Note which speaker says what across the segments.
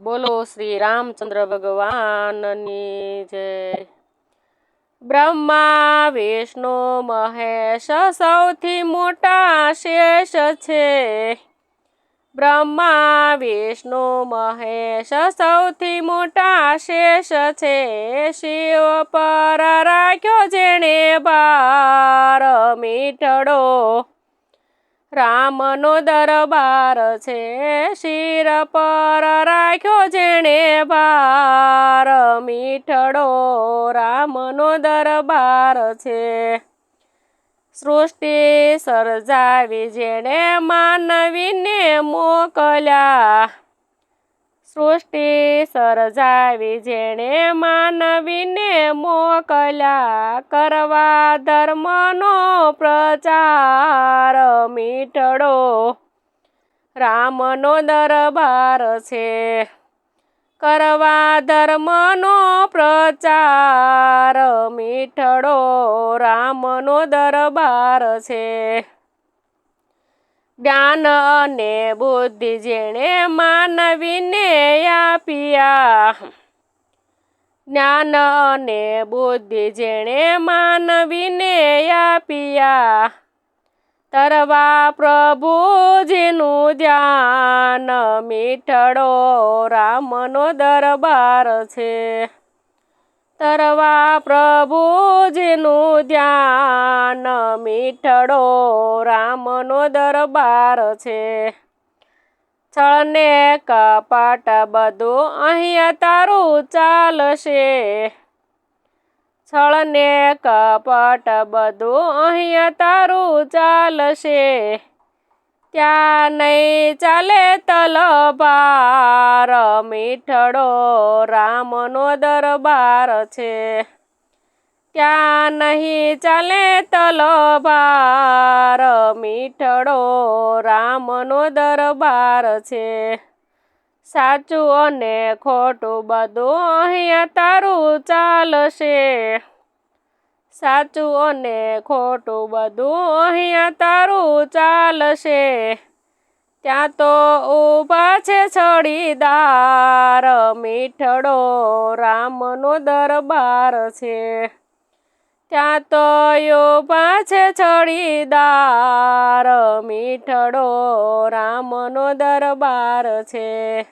Speaker 1: બોલો શ્રી રામચંદ્ર ભગવાનની જય. બ્રહ્મા, વિષ્ણુ, મહેશ સૌથી મોટા શેષ છે. બ્રહ્મા, વિષ્ણુ, મહેશ સૌથી મોટા શેષ છે. શિવ પર રાખ્યો જેણે બાર મીઠડો. રામનો દરબાર છે, શિર પર રાખ્યો જેણે ભાર. મીઠડો રામનો દરબાર છે. સૃષ્ટિ સર્જાવી જેણે માનવીને મોકલ્યા. સૃષ્ટિ સર્જાવી જેણે માનવીને મોકલ્યા કરવા ધર્મનો પ્રચાર મીઠડો. રામનો દરબાર છે. કરવા ધર્મનો પ્રચાર મીઠડો. રામનો દરબાર છે. જ્ઞાન અને બુદ્ધિ જેણે માનવીને આપ્યા. જ્ઞાન અને બુદ્ધિ જેણે માનવીને આપ્યા. તરવા પ્રભુજીનું ધ્યાન, મીઠડો રામનો દરબાર છે. તરવા પ્રભુજીનું ધ્યાન, મીઠડો રામનો દરબાર છે. છળને કપાટ બધું અહીંયા તારું ચાલશે. છળને કપાટ બધું અહીંયા તારું ચાલશે. ત્યાં નહીં ચાલે તલભાર મીઠડો રામનો દરબાર છે. ત્યાં નહીં ચાલે તલભાર મીઠડો રામનો દરબાર છે. સાચું અને ખોટું બધું અહીંયા તારું ચાલશે. સાચું અને ખોટું બધું અહીંયા તારું ચાલશે. ત્યાં તો ઊભા છે છડીદાર, મીઠડો રામનો દરબાર છે. ત્યાં તો ઊભા છે છડીદાર, મીઠડો રામનો દરબાર છે.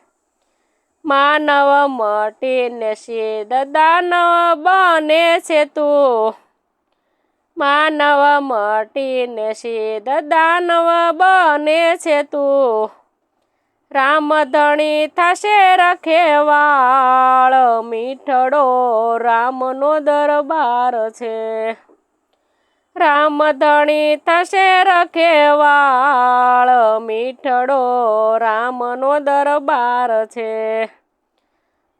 Speaker 1: માનવ મટીને સીધ દાનવ બને છે તું. માનવ મટીને સિદ્ધ દાનવ બને છે તું. રામધણી થશે રખેવાળ, મીઠડો રામનો દરબાર છે. રામધણી થશે રખેવાળ, મીઠડો રામનો દરબાર છે.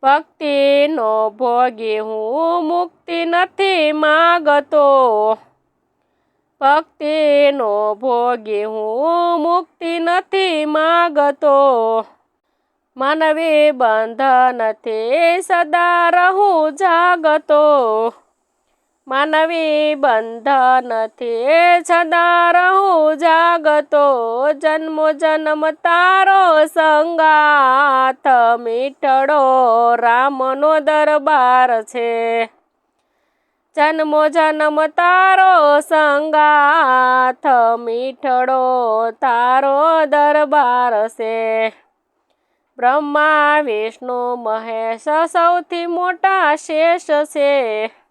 Speaker 1: ભક્તિનો ભોગે હું મુક્તિ નથી માગતો. ભક્તિનો ભોગે હું મુક્તિ નથી માગતો. માનવી બંધનથી સદા રહું જાગતો. માનવી બંધનથી સદા રહું જાગતો. જન્મો જન્મ તારો સંગાથ મીઠડો રામનો દરબાર છે. જન્મો જન્મ તારો સંગાથ મીઠડો તારો દરબાર છે. બ્રહ્મા, વિષ્ણુ, મહેશ સૌથી મોટા શેષ છે.